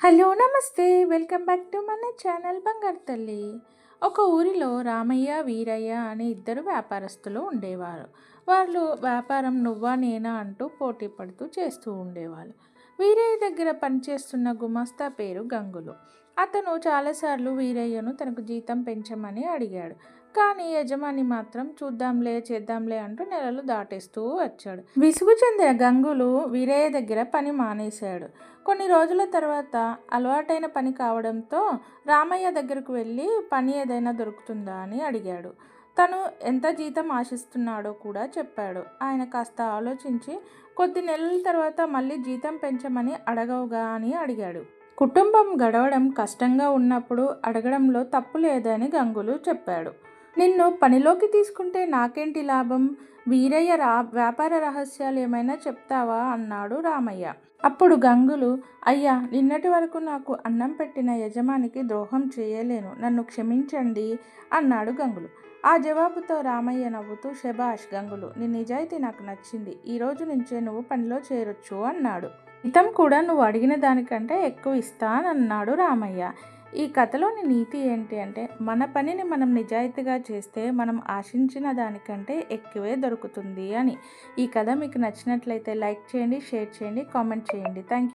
Hello నమస్తే. Welcome back to మన channel బంగారు తల్లి. ఒక ఊరిలో రామయ్య వీరయ్య అనే ఇద్దరు వ్యాపారస్తులు ఉండేవారు. వాళ్ళు వ్యాపారం నువ్వా నేనా అంటూ పోటీ పడుతూ చేస్తూ ఉండేవాళ్ళు. వీరయ్య దగ్గర పనిచేస్తున్న గుమస్తా పేరు గంగులు. అతను చాలాసార్లు వీరయ్యను తనకు జీతం పెంచమని అడిగాడు. కానీ యజమాని మాత్రం చూద్దాంలే చేద్దాంలే అంటూ నెలలు దాటేస్తూ వచ్చాడు. విసుగు చెందిన గంగులు వీరయ్య దగ్గర పని మానేశాడు. కొన్ని రోజుల తర్వాత అలవాటైన పని కావడంతో రామయ్య దగ్గరకు వెళ్ళి పని ఏదైనా దొరుకుతుందా అని అడిగాడు. తను ఎంత జీతం ఆశిస్తున్నాడో కూడా చెప్పాడు. ఆయన కాస్త ఆలోచించి కొద్ది నెలల తర్వాత మళ్ళీ జీతం పెంచమని అడగవుగా అని అడిగాడు. కుటుంబం గడవడం కష్టంగా ఉన్నప్పుడు అడగడంలో తప్పు లేదని గంగులు చెప్పాడు. నిన్ను పనిలోకి తీసుకుంటే నాకేంటి లాభం? వీరయ్య రా వ్యాపార రహస్యాలు ఏమైనా చెప్తావా? అన్నాడు రామయ్య. అప్పుడు గంగులు అయ్యా నిన్నటి వరకు నాకు అన్నం పెట్టిన యజమానికి ద్రోహం చేయలేను నన్ను క్షమించండి అన్నాడు గంగులు. ఆ జవాబుతో రామయ్య నవ్వుతూ శభాష్ గంగులు నీ నిజాయితీ నాకు నచ్చింది. ఈరోజు నుంచే నువ్వు పనిలో చేరొచ్చు అన్నాడు. ఇతం కూడా నువ్వు అడిగిన దానికంటే ఎక్కువ ఇస్తానన్నాడు రామయ్య. ఈ కథలోని నీతి ఏంటి అంటే మన పనిని మనం నిజాయితీగా చేస్తే మనం ఆశించిన దానికంటే ఎక్కువే దొరుకుతుంది అని. ఈ కథ మీకు నచ్చినట్లయితే లైక్ చేయండి షేర్ చేయండి కామెంట్ చేయండి. థ్యాంక్